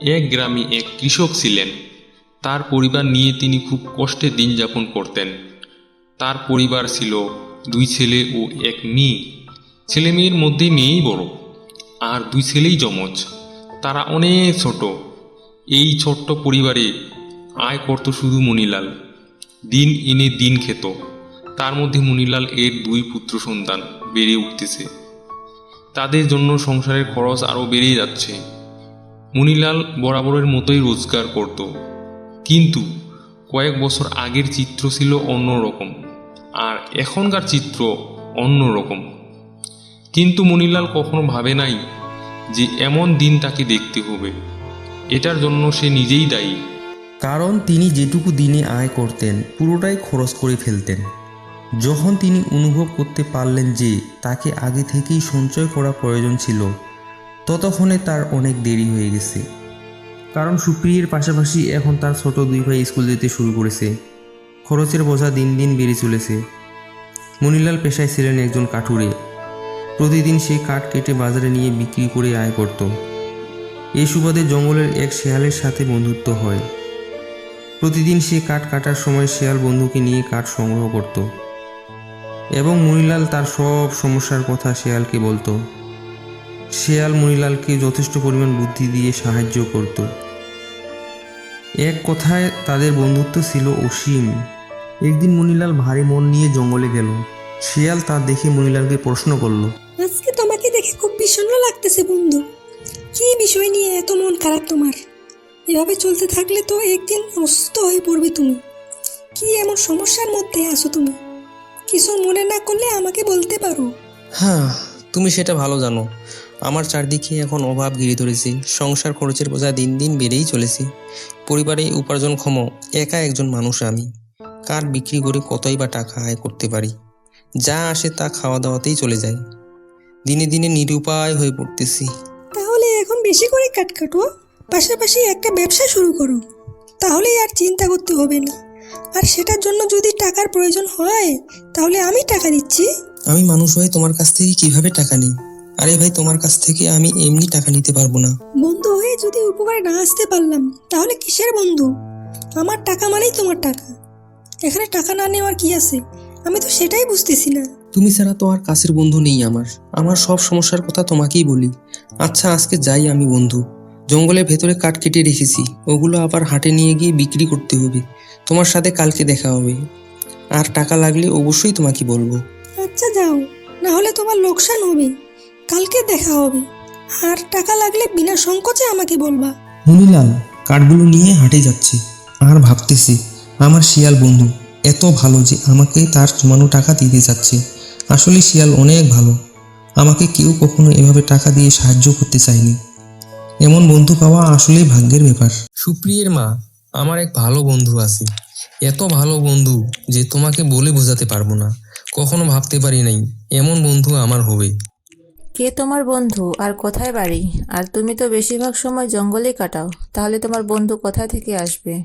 এক গ্রামে এক কৃষক ছিলেন। তার পরিবার নিয়ে তিনি খুব কষ্টে দিন যাপন করতেন। তার পরিবার ছিল দুই ছেলে ও এক মেয়ে। ছেলে মেয়ের মধ্যে মেয়েই বড়, আর দুই ছেলেই যমজ। তারা অনেক ছোট। এই ছোট্ট পরিবারে আয় করত শুধু মণিলাল। দিন এনে দিন খেত। তার মধ্যে মণিলাল এর দুই পুত্র সন্তান বেড়ে উঠতেছে। তাদের জন্য সংসারের খরচ আরও বেড়েই যাচ্ছে। মণিলাল বরাবরের মতোই রোজগার করত। কিন্তু কয়েক বছর আগের চিত্র ছিল অন্যরকম, আর এখনকার চিত্র অন্যরকম। কিন্তু মণিলাল কখনো ভাবে নাই যে এমন দিন তাকে দেখতে হবে। এটার জন্য সে নিজেই দায়ী। কারণ তিনি যেটুকু দিনে আয় করতেন, পুরোটাই খরচ করে ফেলতেন। যখন তিনি অনুভব করতে পারলেন যে তাকে আগে থেকেই সঞ্চয় করা প্রয়োজন ছিল ততক্ষণে তার অনেক দেরি হয়ে গেছে। কারণ সুপ্রিয়ের পাশাপাশি এখন তার ছোট দুই ভাই স্কুল যেতে শুরু করেছে। খরচের বোঝা দিন দিন বেড়ে চলেছে। মনিলাল পেশায় ছিলেন একজন কাঠুরে। প্রতিদিন সে কাঠ কেটে বাজারে নিয়ে বিক্রি করে আয় করত। এই সুবাদে জঙ্গলের এক শেয়ালের সাথে বন্ধুত্ব হয়। প্রতিদিন সে কাঠ কাটার সময় শেয়াল বন্ধুকে নিয়ে কাঠ সংগ্রহ করত। এবং মণিলাল তার সব সমস্যার কথা শেয়ালকে বলতো। শেয়াল মণিলালকে যথেষ্ট পরিমাণ বুদ্ধি দিয়ে সাহায্য করত। এক কথায় তাদের বন্ধুত্ব ছিল অসীম। একদিন মণিলাল ভারী মন নিয়ে জঙ্গলে গেল। শিয়াল তা দেখে মণিলালকে প্রশ্ন করল আজকে তোমাকে দেখে খুব বিষণ্ণ লাগতেছে বন্ধু। কি বিষয় নিয়ে এত মন খারাপ তোমার? এভাবে চলতে থাকলে তো একদিন অসুস্থ হয়ে পড়বে তুমি। কি এমন সমস্যার মধ্যে আছো তুমি? কিছু মনে না করলে আমাকে বলতে পারো। হ্যাঁ তুমি সেটা ভালো জানো। আমার চারদিকে এখন অভাব ঘিরে ধরেছে। সংসার খরচের বোঝা দিন দিন বেড়েই চলেছে। পরিবারে উপার্জনক্ষম একা একজন মানুষ আমি। কার বিক্রি করে কতই বা টাকা আয় করতে পারি? যা আসে তা খাওয়া দাওয়াতেই চলে যায়। দিনে দিনে নিরুপায় হয়ে পড়তেছি। তাহলে এখন বেশি করে কাট কাটো পাশাপাশি একটা ব্যবসা শুরু করো তাহলে আর চিন্তা করতে হবে না। আর সেটার জন্য যদি টাকার প্রয়োজন হয় তাহলে আমি টাকা দিচ্ছি। আমি মানুষ হয়ে তোমার কাছ থেকে কীভাবে টাকা নিই? আরে ভাই তোমার কাছ থেকে আমি এমনি টাকা নিতে পারব না। বন্ধু হয়ে যদি উপকারে না আসতে পারলাম তাহলে কিসের বন্ধু? আমার টাকা মানেই তোমার টাকা। এখানে টাকা না নেওয়ার কি আছে? আমি তো সেটাই বুঝতেছি না। তুমি ছাড়া তো আর কাছের বন্ধু নেই আমার। আমার সব সমস্যার কথা তোমাকেই বলি। আচ্ছা আজকে যাই আমি বন্ধু। জঙ্গলের ভেতরে কাঠ কেটে রেখেছি। ওগুলো আবার হাটে নিয়ে গিয়ে বিক্রি করতে হবে। তোমার সাথে কালকে দেখা হবে। আর টাকা লাগলে অবশ্যই তোমাকে বলব। আচ্ছা যাও। না হলে তোমার লোকসান হবে। কালকে দেখা হবে। আর টাকা লাগলে বিনা সংকোচে আমাকে বলবা। মনিলাল কার্ডগুলো নিয়ে হাঁটে যাচ্ছে। আর ভাবতেছি আমার শিয়াল বন্ধু এত ভালো যে আমাকে তার জমানো টাকা দিতে যাচ্ছে। আসলে শিয়াল অনেক ভালো। আমাকে কেউ কখনো এভাবে টাকা দিয়ে সাহায্য করতে চায়নি। এমন বন্ধু পাওয়া আসলেই ভাগ্যের ব্যাপার। সুপ্রিয়ের মা আমার এক ভালো বন্ধু আছে। এত ভালো বন্ধু যে তোমাকে বলে বোঝাতে পারব না। কখনো ভাবতে পারি নাই এমন বন্ধু আমার হবে। কে তোমার বন্ধু? আর কোথায় বাড়ি? আর তুমি তো বেশিরভাগ সময় জঙ্গলেই কাটাও। তাহলে তোমার বন্ধু কোথা থেকে আসবে?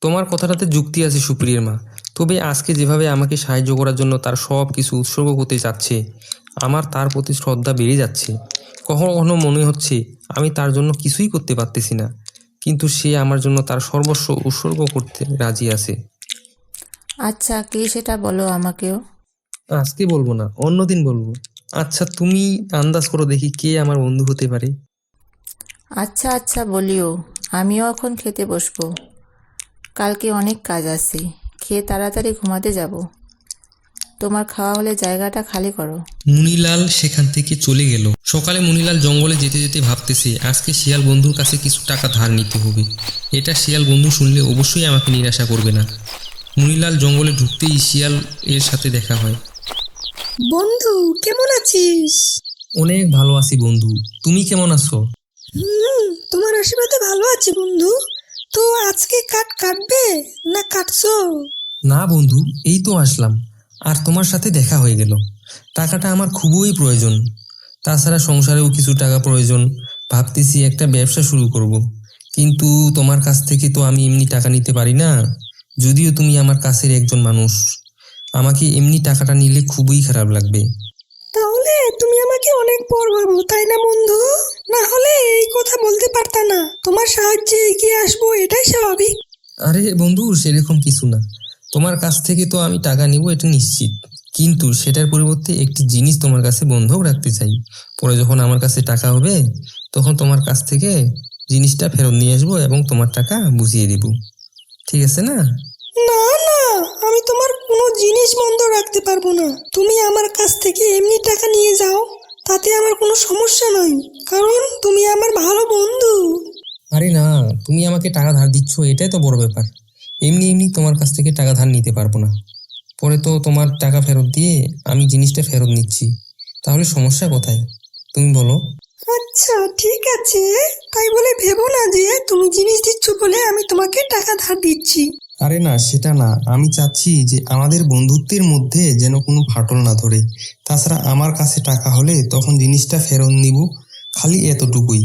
তোমার কথাটাতে যুক্তি আছে সুপ্রিয়ের মা। তবে আজকে যেভাবে আমাকে সাহায্য করার জন্য তার সব কিছু উৎসর্গ করতে চাচ্ছে আমার তার প্রতি শ্রদ্ধা বেড়ে যাচ্ছে। কখনো কখনো মনে হচ্ছে আমি তার জন্য কিছুই করতে পারতেছি না। কিন্তু সে আমার জন্য তার সর্বস্ব উৎসর্গ করতে রাজি আছে। আচ্ছা কে সেটা বলো আমাকেও? আজকে বলব না অন্যদিন বলব। আচ্ছা তুমি আন্দাজ করো দেখি কে আমার বন্ধু হতে পারে। আচ্ছা আচ্ছা বলিও। আমিও এখন খেতে বসবো। কালকে অনেক কাজ আছে। খেয়ে তাড়াতাড়ি ঘুমাতে যাব। তোমার খাওয়া হলে জায়গাটা খালি করো। মুনিলাল সেখান থেকে চলে গেল। সকালে মুনিলাল জঙ্গলে যেতে যেতে ভাবতেছে আজকে শিয়াল বন্ধুর কাছে কিছু টাকা ধার নিতে হবে। এটা শিয়াল বন্ধু শুনলে অবশ্যই আমাকে নিরাশা করবে না। মুনিলাল জঙ্গলে ঢুকতেই শিয়াল এর সাথে দেখা হয়। বন্ধু কেমন আছিস? অনেক ভালো আছি বন্ধু। তুমি কেমন আছো? হুম তোমার আশীর্বাদে ভালো আছি বন্ধু। তো আজকে কাট কাটবে না কাটছো? না বন্ধু এই তো আসলাম। আর তোমার সাথে দেখা হয়ে গেল। টাকাটা আমার খুবই প্রয়োজন। তাছাড়া সংসারেও কিছু টাকা প্রয়োজন। ভাবতেছি একটা ব্যবসা শুরু করব। কিন্তু তোমার কাছ থেকে তো আমি এমনি টাকা নিতে পারি না। যদিও তুমি আমার কাছের একজন মানুষ। আমাকে এমনি টাকাটা নিলে খুবই খারাপ লাগবে। তাহলে তুমি আমাকে অনেক পর ভাবো তাই না বন্ধু? না হলে এই কথা বলতে পারতা না। তোমার সাহায্যে এগিয়ে আসব এটাই স্বাভাবিক। আরে বন্ধু সেরকম কিছু না। তোমার কাছ থেকে তো আমি টাকা নিব এটা নিশ্চিত। কিন্তু সেটার পরিবর্তে একটি জিনিস তোমার কাছে বন্ধক রাখতে চাই। পরে যখন আমার কাছে টাকা হবে তখন তোমার কাছ থেকে জিনিসটা ফেরত নিয়ে আসব এবং তোমার টাকা বুঝিয়ে দিব। ঠিক আছে না? না না আমি তোমার কোনো জিনিস বন্ধ রাখতে পারব না। তুমি আমার কাছ থেকে এমনি টাকা নিয়ে যাও তাতে আমার কোনো সমস্যা নয় কারণ তুমি আমার ভালো বন্ধু। আরে না তুমি আমাকে টাকা ধার দিচ্ছ এটাই তো বড় ব্যাপার। এমনি এমনি তোমার কাছ থেকে টাকা ধার নিতে পারব না। পরে তো তোমার টাকা ফেরত দিয়ে আমি জিনিসটা ফেরত নিচ্ছি। তাহলে সমস্যা কোথায়? তুমি বলো। আচ্ছা ঠিক আছে। তাই বলে ভেবো না যে তুমি জিনিস দিচ্ছ বলে আমি তোমাকে টাকা ধার দিচ্ছি। আরে না, সেটা না। আমি চাচ্ছি যে আমাদের বন্ধুত্বের মধ্যে যেন কোনো ফাটল না ধরে। তাছাড়া আমার কাছে টাকা হলে তখন জিনিসটা ফেরত নিব খালি এতটুকুই।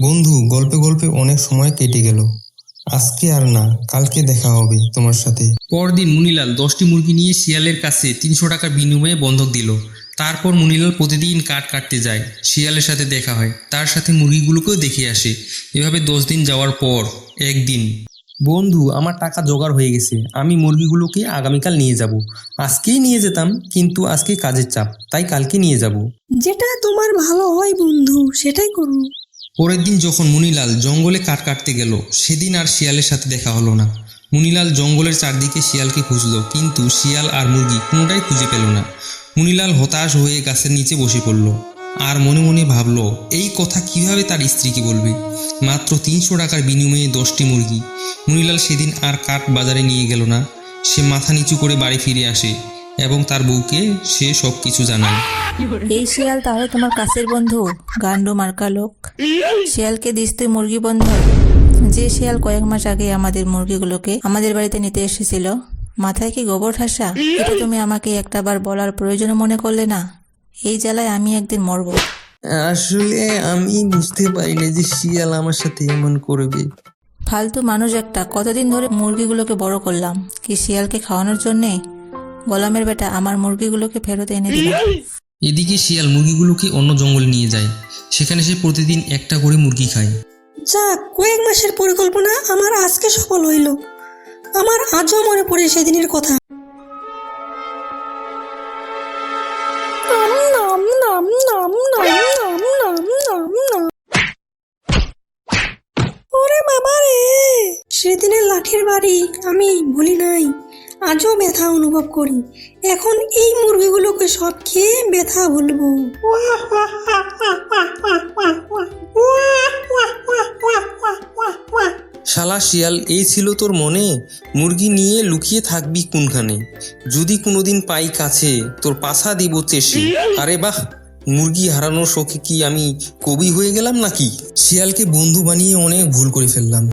বন্ধু, গল্পে গল্পে অনেক সময় কেটে গেল। আজকে আর না, কালকে দেখা হবে তোমার সাথে। পরদিন মুনিলাল দশটি মুরগি নিয়ে শিয়ালের কাছে তিনশো টাকার বিনিময়ে বন্ধক দিল। তারপর মুনিলাল প্রতিদিন কাঠ কাটতে যায়, শিয়ালের সাথে দেখা হয়। তার সাথে মুরগিগুলোকেও দেখে আসে। এভাবে দশ দিন যাওয়ার পর, একদিন বন্ধু আমার টাকা জোগাড় হয়ে গেছে। আমি মুরগিগুলোকে আগামীকাল নিয়ে যাব। আজকেই নিয়ে যেতাম কিন্তু আজকে কাজের চাপ তাই কালকে নিয়ে যাব। যেটা তোমার ভালো হয় বন্ধু সেটাই করো। পরের দিন যখন মুনিলাল জঙ্গলে কাঠ কাটতে গেল সেদিন আর শিয়ালের সাথে দেখা হলো না। মুনিলাল জঙ্গলের চারদিকে শিয়ালকে খুঁজলো কিন্তু শিয়াল আর মুরগি কোনোটাই খুঁজে পেল না। মুনিলাল হতাশ হয়ে গাছের নিচে বসে পড়ল। আর মনে মনে ভাবলো, এই কথা কীভাবে তার স্ত্রীকে বলবে? মাত্র তিনশো টাকার বিনিময়ে দশটি মুরগি। মুনিলাল সেদিন আর কাঠ বাজারে নিয়ে গেল না। সে মাথা নিচু করে বাড়ি ফিরে আসে এবং তার বউকে সে সব কিছু জানায়। এই শিয়াল তাহলে তোমার কাছের বন্ধু, গান্ডু মার্কা লোক? শিয়ালকে দিস তুই মুরগি বন্ধু। যে শিয়াল কয়েক মাস আগে আমাদের মুরগিগুলোকে আমাদের বাড়িতে নিতে এসেছিল, মাথায় কি গোবর ঠাসা? এটা তুমি আমাকে একটাবার বলার প্রয়োজন মনে করলে না? এই জ্বালায় আমি একদিন মরবো। আসলে আমি বুঝতে পারিনি যে শিয়াল আমার সাথে এমন করবে। ফালতু মানুষ একটা কতদিন ধরে মুরগিগুলোকে বড় করলাম? কি শিয়ালকে খাওয়ানোর জন্যে? গোলামের বেটা আমার মুরগিগুলোকে ফেরত এনে দিল। এদিকে শিয়াল মুরগিগুলোকে অন্য জঙ্গলে নিয়ে যায়। সেখানে সে প্রতিদিন একটা করে মুরগি খায়। যাক কয়েক মাসের পরিকল্পনা আমার আজকে সফল হইল। আমার আজও মনে পড়ে সেদিনের কথা। বাড়ি আমি ভুলি নাই। আজও ব্যথা অনুভব করি। এখন এই মুরগিগুলোকে সব খেয়ে ব্যথা ভুলবো। শালা শিয়াল, এই ছিল তোর মনে? মুরগি নিয়ে লুকিয়ে থাকবি কোনখানে? যদি কোনোদিন পাই কাছে, তোর পাছা দিব চেষে। আরে বাহ, মুরগি হারানোর শোকে কি আমি কবি হয়ে গেলাম নাকি? শিয়ালকে বন্ধু বানিয়ে অনেক ভুল করে ফেললাম।